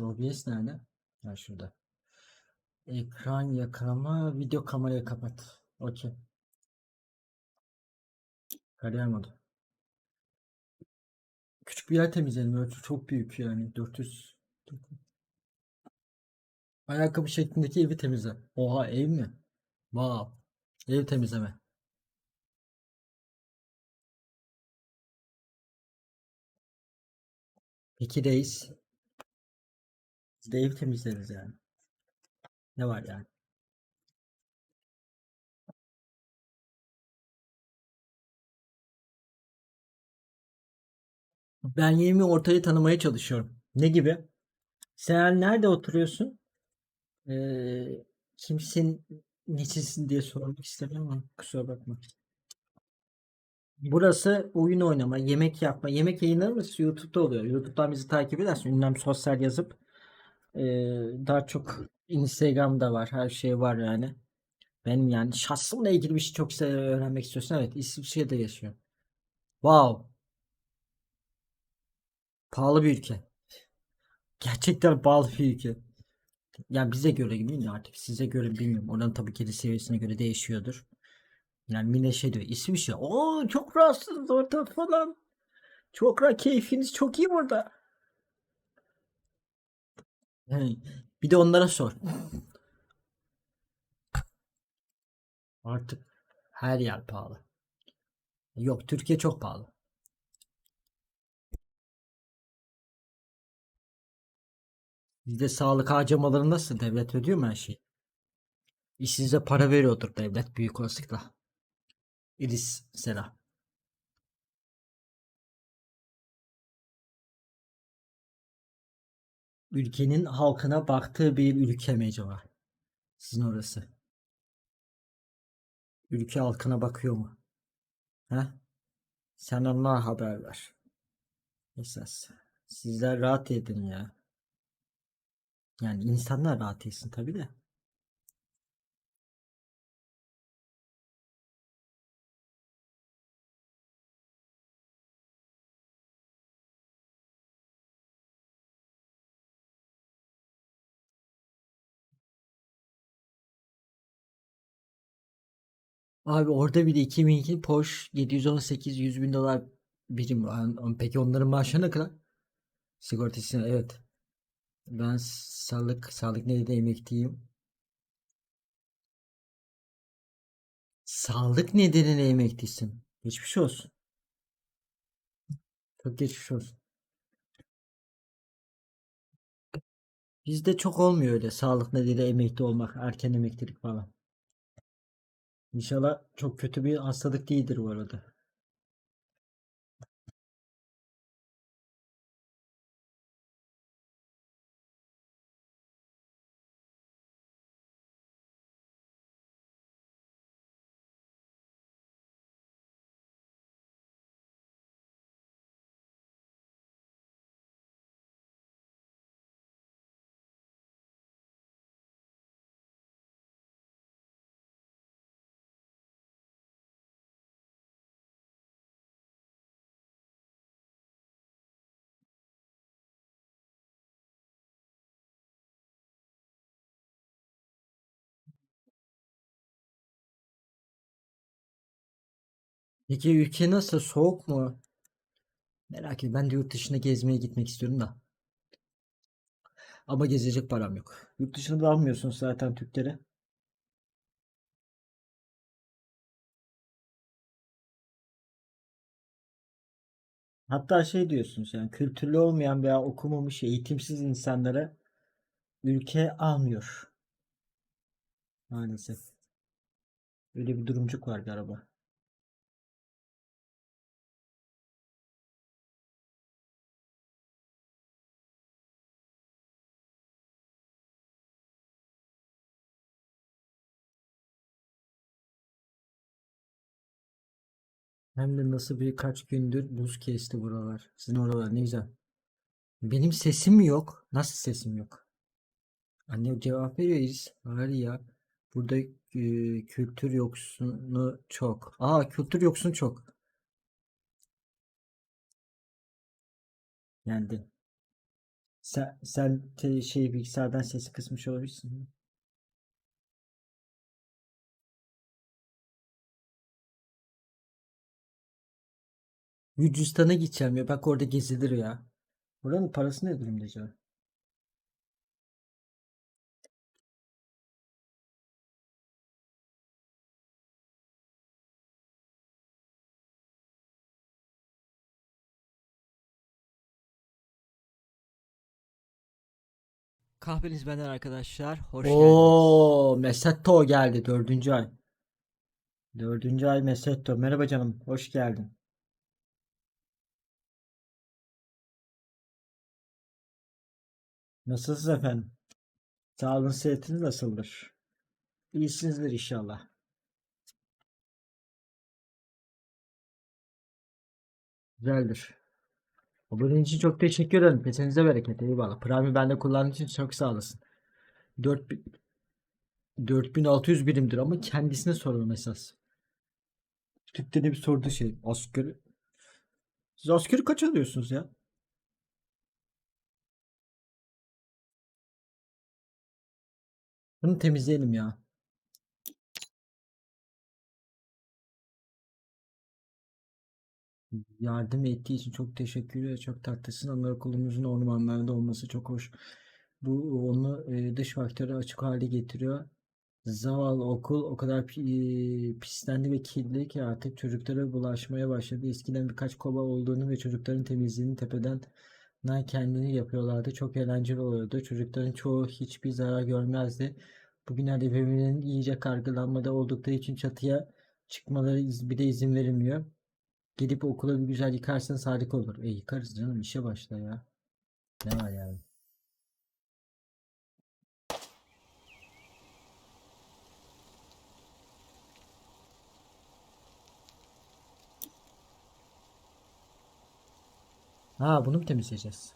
OBS nerede? Ha şurada. Ekran yakalama, video kamerayı kapat. Okey. Kariyer modu. Küçük bir yer temizledim. Ölçü çok büyük yani. 400. Ayakkabı şeklindeki evi temizle. Oha ev mi? Wow. Ev temizleme. Reis. Biz de ev temizleriz yani. Ne var yani? Ben yeni ortayı tanımaya çalışıyorum. Ne gibi? Sen nerede oturuyorsun? Ee, kimsin necisin diye sormak istemiyorum ama kusura bakma. Burası oyun oynama, yemek yapma. Yemek yayınlarımız YouTube'da oluyor. YouTube'dan bizi takip edersin. Ünlem sosyal yazıp ee, daha çok Instagram'da var. Her şey var yani. Benim yani şahsımla ilgili bir şey çok öğrenmek istiyorsan evet İsviçre'de yaşıyor. Wow. Pahalı bir ülke. Gerçekten pahalı bir ülke. Yani bize göre değil artık. Size göre bilmiyorum. Oranın tabii ki de seviyesine göre değişiyordur. Yani Mine şey diyor. İsviçre. Oo çok rahatsınız orada falan. Çok rahat. Keyfiniz çok iyi burada. Bir de onlara sor. Artık her yer pahalı. Yok Türkiye çok pahalı. Bizde sağlık harcamaları nasıl? Devlet ödüyor mu her şeyi? İşinize para veriyordur devlet büyük olasılıkla. İris Sera. Ülkenin halkına baktığı bir ülke mi acaba? Sizin orası. Ülke halkına bakıyor mu? He? Sen onlara haber ver. Esas. Sizler rahat edin ya. Yani insanlar rahat etsin tabii de. Abi orada bir de 2002 Porsche 718 100 bin dolar birim. Peki onların maaşı ne kadar? Sigortası evet. Ben sağlık sağlık nedeniyle emekliyim. Sağlık nedeniyle emeklisin. Geçmiş olsun. Çok geçmiş olsun. Bizde çok olmuyor öyle sağlık nedeniyle emekli olmak, erken emeklilik falan. İnşallah çok kötü bir hastalık değildir bu arada. Peki ülke nasıl? Soğuk mu? Merak ediyorum. Ben de yurt dışına gezmeye gitmek istiyorum da. Ama gezecek param yok. Yurt dışına da almıyorsun zaten Türkleri. Hatta şey diyorsunuz yani kültürlü olmayan veya okumamış, eğitimsiz insanlara ülke almıyor. Maalesef. Öyle bir durumcuk var galiba. Hem de nasıl birkaç gündür buz kesti buralar. Sizin oralar ne güzel. Benim sesim yok? Nasıl sesim yok? Anne cevap veriyoruz. Hayır ya. Burada e, kültür yoksunu çok. Aa kültür yoksunu çok. Yendin. Sen, sen te- şey bilgisayardan sesi kısmış olabilirsin. Gürcistan'a gideceğim ya. Bak orada gezilir ya. Buranın parası ne durumda acaba? Kahveniz benden arkadaşlar. Hoş geldiniz. Oo, Mesetto geldi. Dördüncü ay. Dördüncü ay Mesetto. Merhaba canım. Hoş geldin. Nasılsınız efendim? Sağlığın sıhhatiniz nasıldır? İyisinizdir inşallah. Güzeldir. Abone için çok teşekkür ederim. Kesenize bereket. Eyvallah. Prime'i bende kullandığın için çok sağ olasın. 4000 4600 birimdir ama kendisine soralım esas. Türk'te de bir sorduğu şey. Asgari. Siz asgari kaç alıyorsunuz ya? Bunu temizleyelim ya. Yardım ettiği için çok teşekkür. Çok tatlısın. Anaokulumuzun ormanlarda olması çok hoş. Bu onu e, dış faktörü açık hale getiriyor. Zavallı okul o kadar pi- pislendi ve kirli ki artık çocuklara bulaşmaya başladı. Eskiden birkaç kova olduğunu ve çocukların temizliğini tepeden kendini yapıyorlardı. Çok eğlenceli oluyordu. Çocukların çoğu hiçbir zarar görmezdi. Bugünlerde birbirinin iyice kargılanmada oldukları için çatıya çıkmaları iz- bile izin verilmiyor. Gidip okula bir güzel yıkarsanız harika olur. E yıkarız canım işe başla ya. Ne var yani? Ha bunu mu temizleyeceğiz?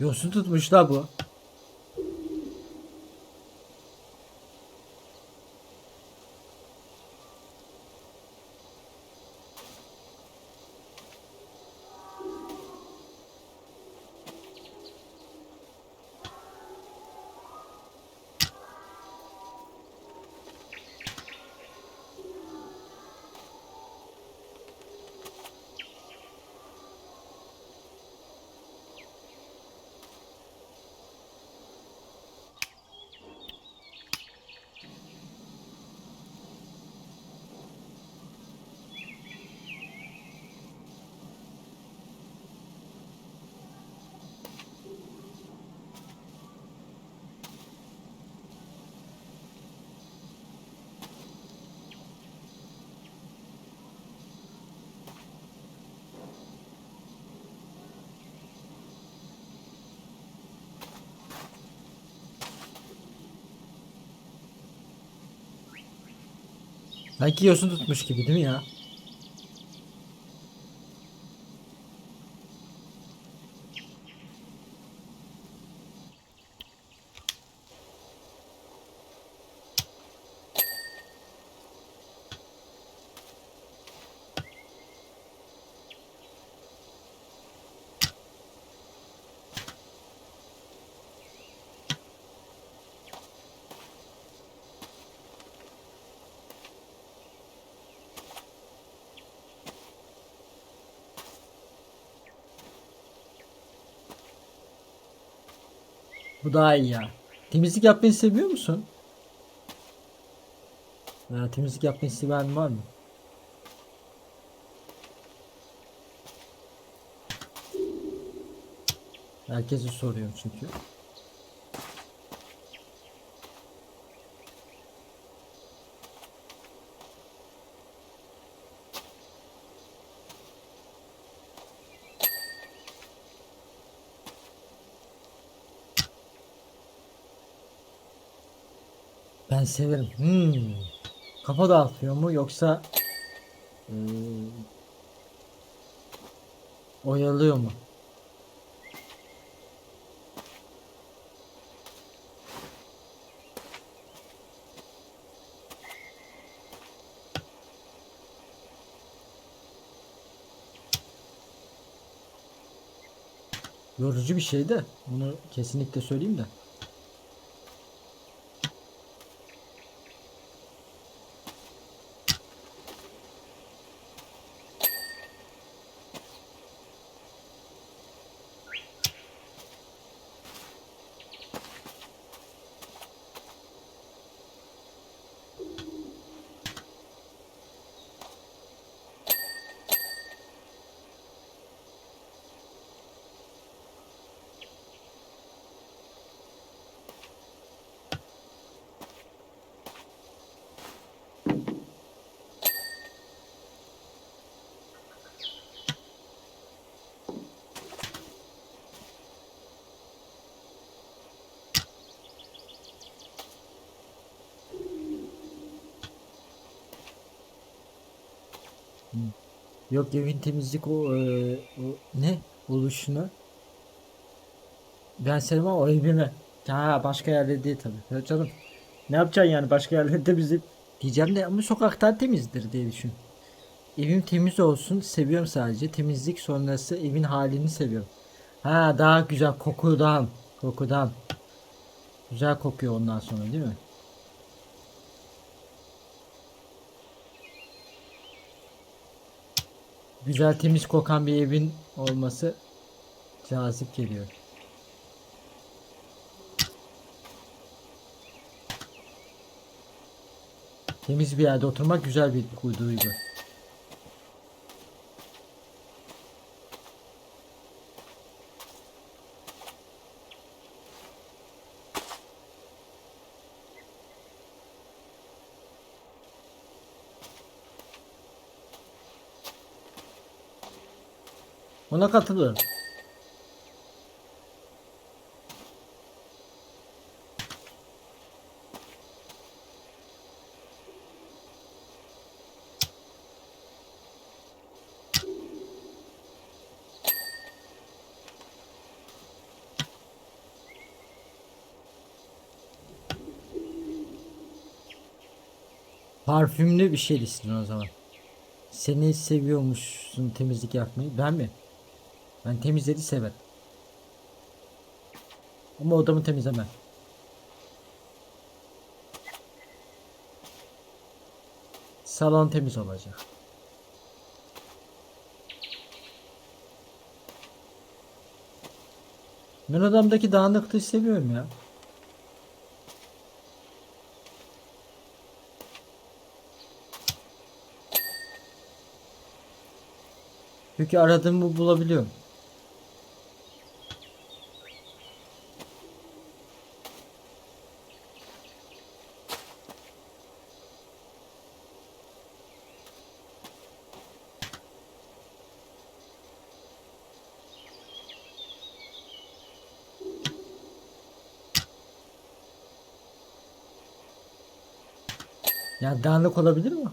Yosun tutmuş la bu. Sanki yosun tutmuş gibi değil mi ya? Bu daha iyi ya. Temizlik yapmayı seviyor musun? Ya, temizlik yapmayı seven var mı? Herkese soruyorum çünkü. Severim. Hmm. Kafa dağıtıyor mu yoksa eee, oyalıyor mu? Yorucu bir şey de onu kesinlikle söyleyeyim de. Yok evin temizlik o, e, o ne oluşunu ben sevmem o evime. Ha başka yerlerde değil tabii. Ya canım. Ne yapacaksın yani başka yerlerde temizlik diyeceğim de ama sokaktan temizdir diye düşün. Evim temiz olsun seviyorum sadece. Temizlik sonrası evin halini seviyorum. Ha daha güzel kokudan. Kokudan. Güzel kokuyor ondan sonra değil mi? Güzel temiz kokan bir evin olması cazip geliyor. Temiz bir yerde oturmak güzel bir duygu. Ona katılıyorum. Parfümlü bir şey istiyorsun o zaman. Seni seviyormuşsun temizlik yapmayı. Ben mi? Ben temizleri severim. Ama odamı temizlemem. Salon temiz olacak. Ben odamdaki dağınıklığı seviyorum ya. Çünkü aradığımı bulabiliyorum. Ya dağınık olabilir mi?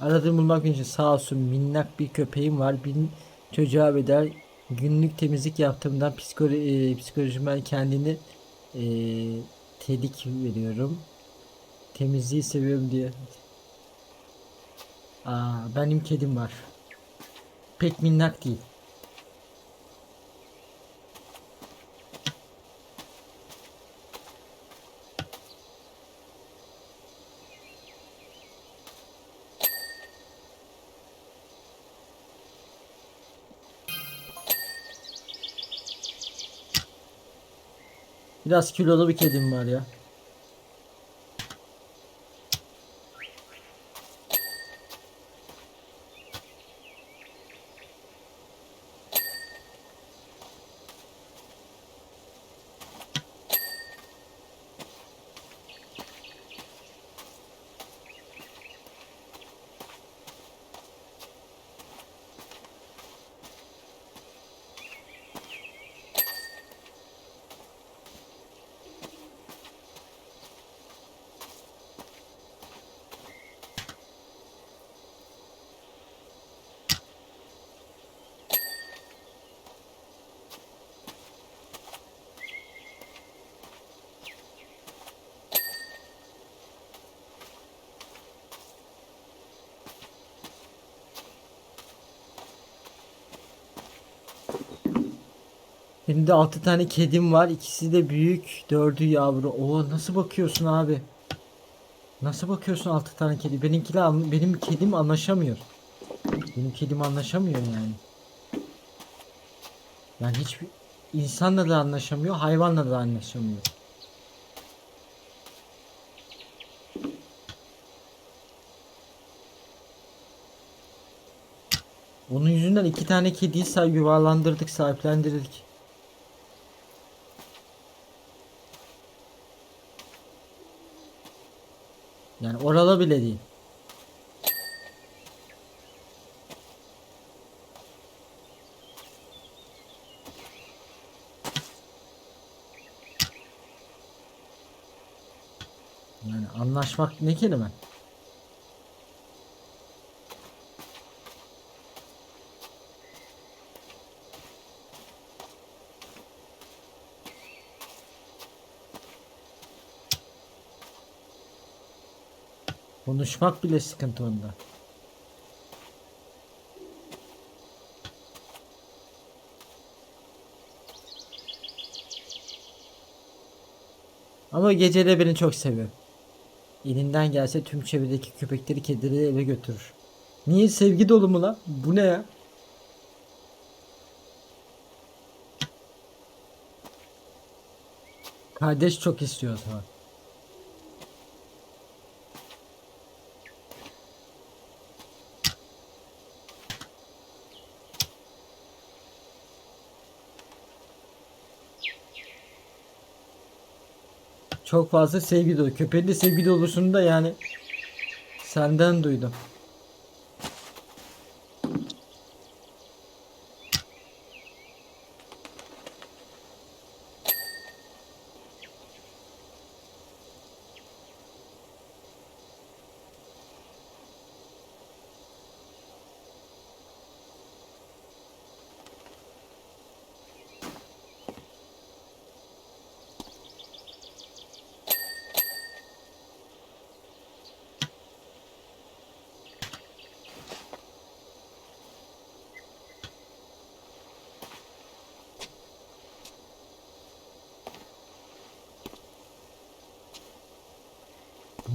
Aradığımı bulmak için sağ olsun minnak bir köpeğim var. Bin çocuğa bedel günlük temizlik yaptığımdan psikolo e, kendini e, tedik veriyorum. Temizliği seviyorum diye. Aa, benim kedim var. Pek minnak değil. Biraz kilolu bir kedim var ya. Benim de 6 tane kedim var. İkisi de büyük. Dördü yavru. Oo nasıl bakıyorsun abi? Nasıl bakıyorsun 6 tane kedi? Benimkiler benim kedim anlaşamıyor. Benim kedim anlaşamıyor yani. Yani hiçbir insanla da anlaşamıyor, hayvanla da anlaşamıyor. Onun yüzünden iki tane kediyi sah- yuvarlandırdık, sahiplendirdik. Yani oralı bile değil. Yani anlaşmak ne kelime? Konuşmak bile sıkıntı onda. Ama gece de beni çok seviyor. Elinden gelse tüm çevredeki köpekleri kedileri eve götürür. Niye sevgi dolu mu lan? Bu ne ya? Kardeş çok istiyor o zaman. Çok fazla sevgi dolu. Köpeğin de sevgi dolusunu da yani senden duydum.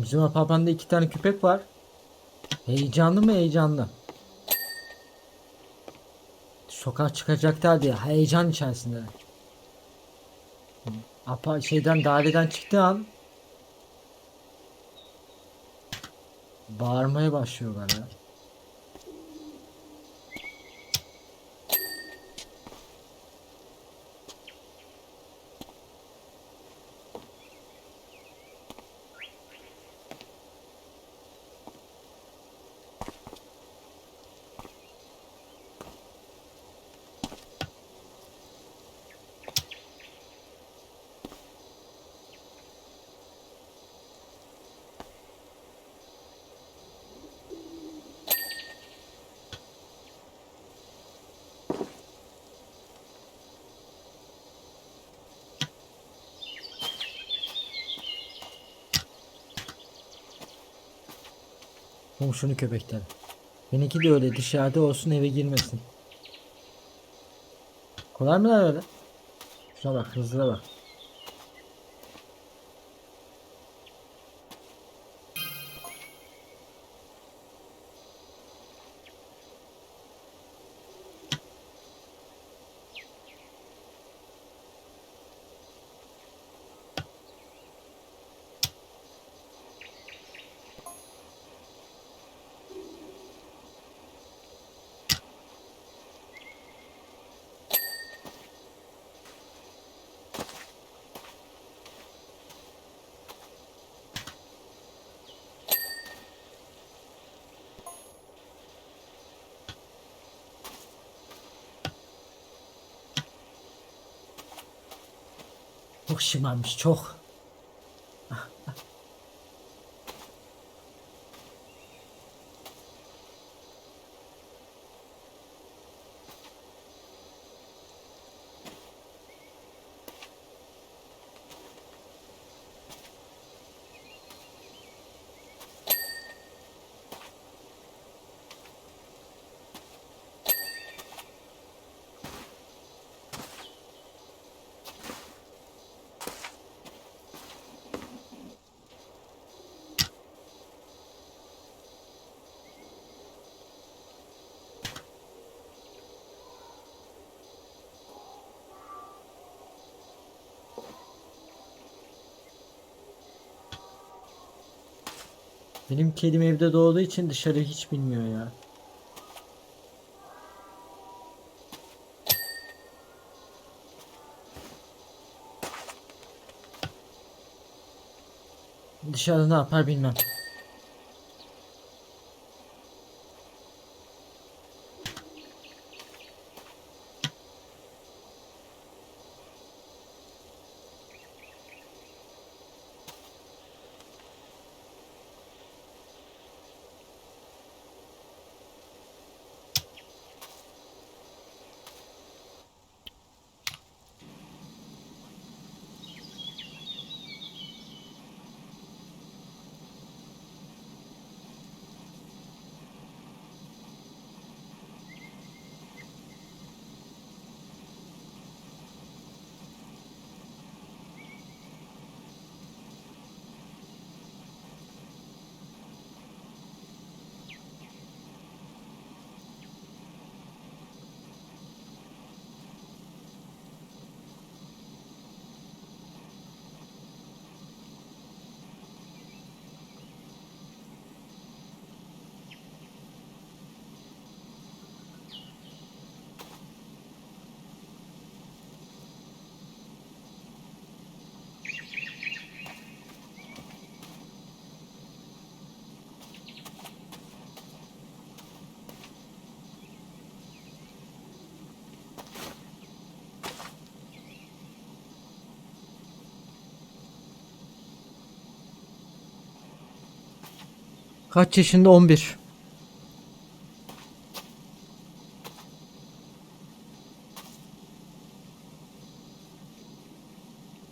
Bizim apartmanda iki tane köpek var. Heyecanlı mı heyecanlı? Sokağa çıkacaklar diye heyecan içerisinde. Apa şeyden daireden çıktığı an bağırmaya başlıyorlar ya. Komşunun köpekleri. Benimki de öyle dışarıda olsun eve girmesin. Kolay mı lan öyle? Şuna bak hızlıya bak. Çok şımarmış çok. Benim kedim evde doğduğu için dışarı hiç bilmiyor ya. Dışarıda ne yapar bilmem. Kaç yaşında? 11.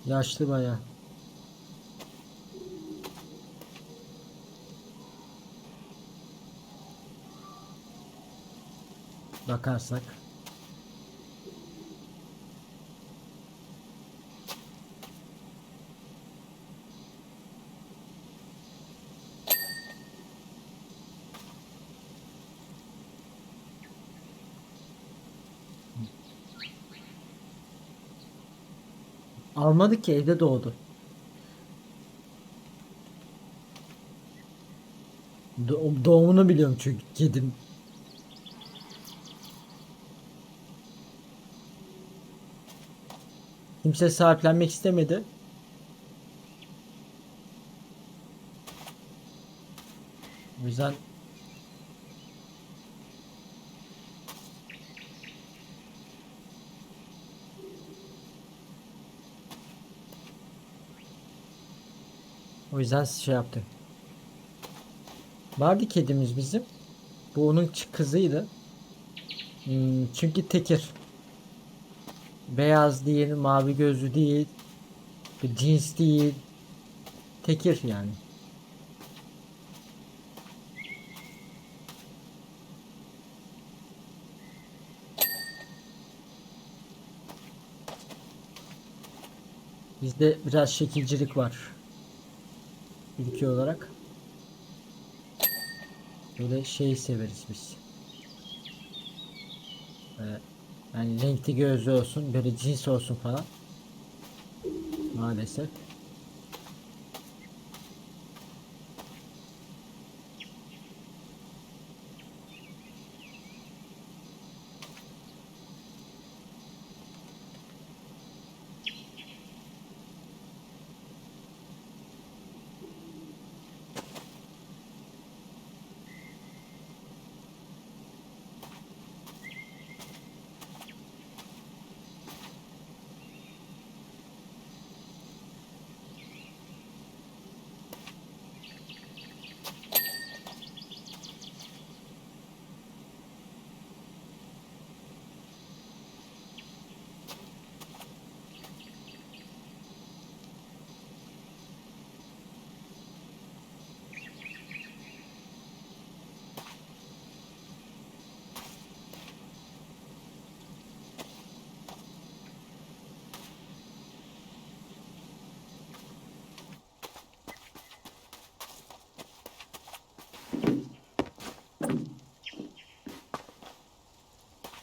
Yaşlı baya. Bakarsak. Almadık ki evde doğdu. Do- doğumunu biliyorum çünkü kedim. Kimse sahiplenmek istemedi. O yüzden o yüzden şey yaptı. Vardı kedimiz bizim. Bu onun kızıydı. Hmm, çünkü tekir. Beyaz değil, mavi gözlü değil. Bir cins değil. Tekir yani. Bizde biraz şekilcilik var. Ülke olarak. Böyle şey severiz biz. Böyle yani renkli gözlü olsun, böyle cins olsun falan. Maalesef.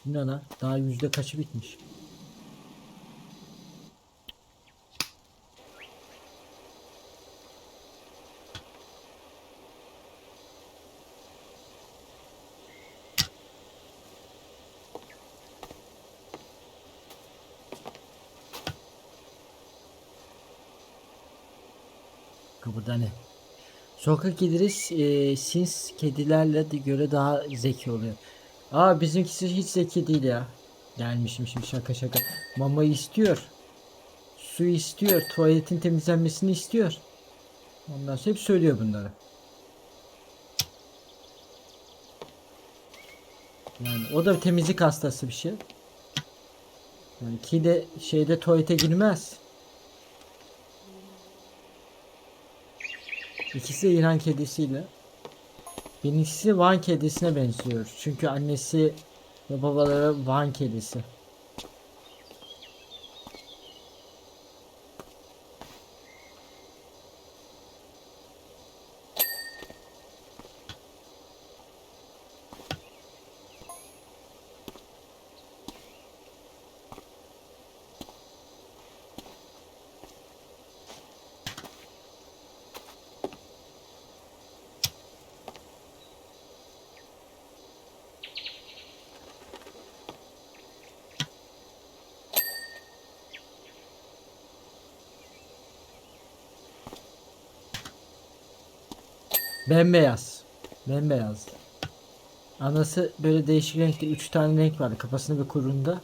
Bu? Daha yüzde kaçı bitmiş? kıpırdani. Sokak kedisi e, sins kedilerle de göre daha zeki oluyor. Aa bizimkisi hiç zeki değil ya. Gelmişim şimdi şaka şaka. Mamayı istiyor. Su istiyor. Tuvaletin temizlenmesini istiyor. Ondan sonra hep söylüyor bunları. Yani o da temizlik hastası bir şey. Yani kedi şeyde tuvalete girmez. İkisi de İran kedisiyle. Birincisi Van kedisine benziyor. Çünkü annesi ve babaları Van kedisi. Bembeyaz. Bembeyaz. Anası böyle değişik renkte 3 tane renk vardı kafasında ve kuyruğunda.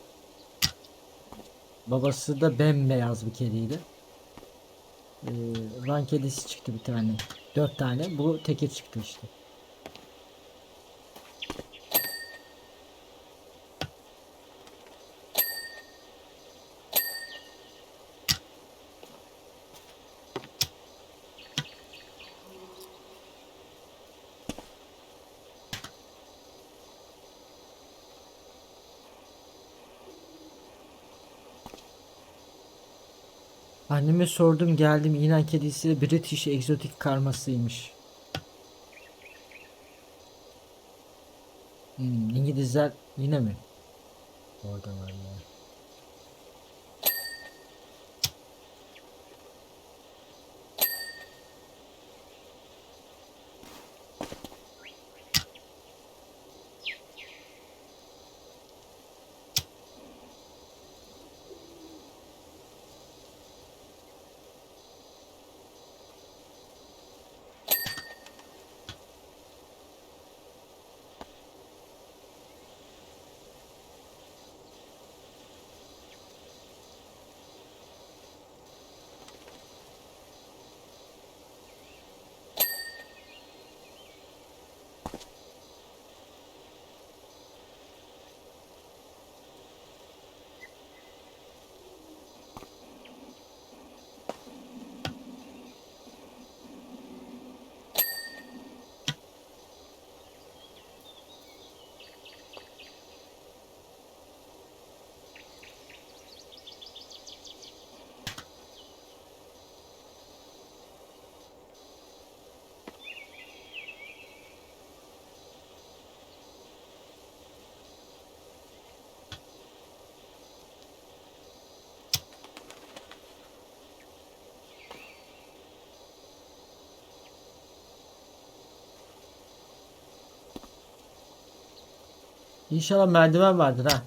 Babası da bembeyaz bir kediydi. Ee, Van kedisi çıktı bir tane. 4 tane. Bu teke çıktı işte. Anneme sordum geldim İnan kedisi British egzotik karmasıymış. Hmm, İngilizler yine mi? Orada var ya. İnşallah merdiven vardır ha.